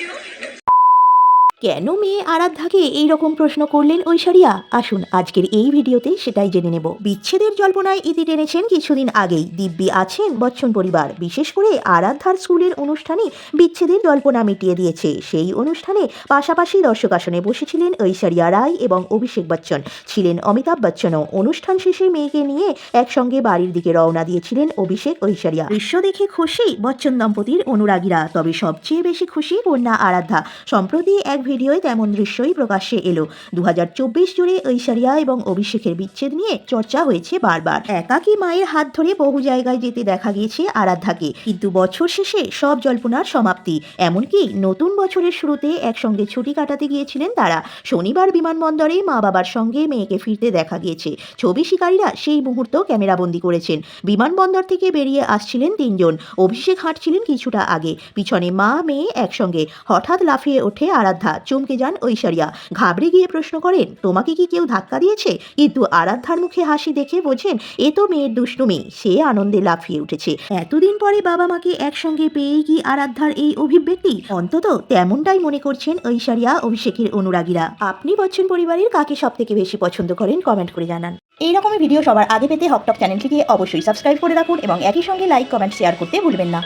you. কেন মেয়ে আরাধ্যাকে এই রকম প্রশ্ন করলেন ঐশ্বরিয়া? আসুন, আজকের এই ভিডিওতে সেটাই জেনে নেব। বিচ্ছেদের জল্পনায় ইতি টেনেছেন কিছুদিন আগেই। দিব্যি আছেন বচ্চন পরিবার। বিশেষ করে আরাধ্যার স্কুলের অনুষ্ঠানে বিচ্ছেদের জল্পনা মিটিয়ে দিয়েছে। সেই অনুষ্ঠানে পাশাপাশি দর্শক আসনে বসেছিলেন ঐশ্বরিয়া রায় এবং অভিষেক বচ্চন। ছিলেন অমিতাভ বচ্চনও। অনুষ্ঠান শেষে মেয়েকে নিয়ে একসঙ্গে বাড়ির দিকে রওনা দিয়েছিলেন অভিষেক ঐশ্বরিয়া। দৃশ্য দেখে খুশি বচ্চন দম্পতির অনুরাগীরা। তবে সবচেয়ে বেশি খুশি কন্যা আরাধ্যা। সম্প্রতি এক ভিডিওয় তেমন দৃশ্যই প্রকাশ্যে এলো। দু হাজার চব্বিশ জুড়ে ঐশ্বরিয়া এবং অভিষেকের বিচ্ছেদ নিয়ে চর্চা হয়েছে বারবার। একাকী মায়ের হাত ধরে বহু জায়গায় যেতে দেখা গিয়েছে আরাধ্যাকে। কিন্তু বছর শেষে সব জল্পনার সমাপ্তি। এমনকি নতুন বছরের শুরুতে একসঙ্গে ছুটি কাটাতে গিয়েছিলেন তারা। শনিবার বিমানবন্দরে মা বাবার সঙ্গে মেয়েকে ফিরতে দেখা গিয়েছে। ছবি শিকারীরা সেই মুহূর্ত ক্যামেরাবন্দি করেছেন। বিমানবন্দর থেকে বেরিয়ে আসছিলেন তিনজন। অভিষেক হাঁটছিলেন কিছুটা আগে। পিছনে মা মেয়ে একসঙ্গে। হঠাৎ লাফিয়ে ওঠে আরাধ্যা। চমকে যান ঐশ্বরিয়া। ঘাবড়ে গিয়ে প্রশ্ন করেন, তোমাকে কি কেউ ধাক্কা দিয়েছে? কিন্তু আরাধ্যার মুখে হাসি দেখে বোঝেন, এ তো মেয়ের দুষ্টুমি, সে আনন্দে লাফিয়ে উঠেছে। এতদিন পরে বাবা মাকে একসঙ্গে পেয়েই কি আরাধ্যার এই অভিব্যক্তি? অন্তত তেমনটাই মনে করছেন ঐশ্বরিয়া, অভিষেকের অনুরাগীরা। আপনি বচ্চন পরিবারের কাকে সব থেকে বেশি পছন্দ করেন? কমেন্ট করে জানান। এই রকমের ভিডিও সবার আগে পেতে হকটক চ্যানেলটিকে অবশ্যই সাবস্ক্রাইব করে রাখুন এবং একই সঙ্গে লাইক, কমেন্ট, শেয়ার করতে ভুলবেন না।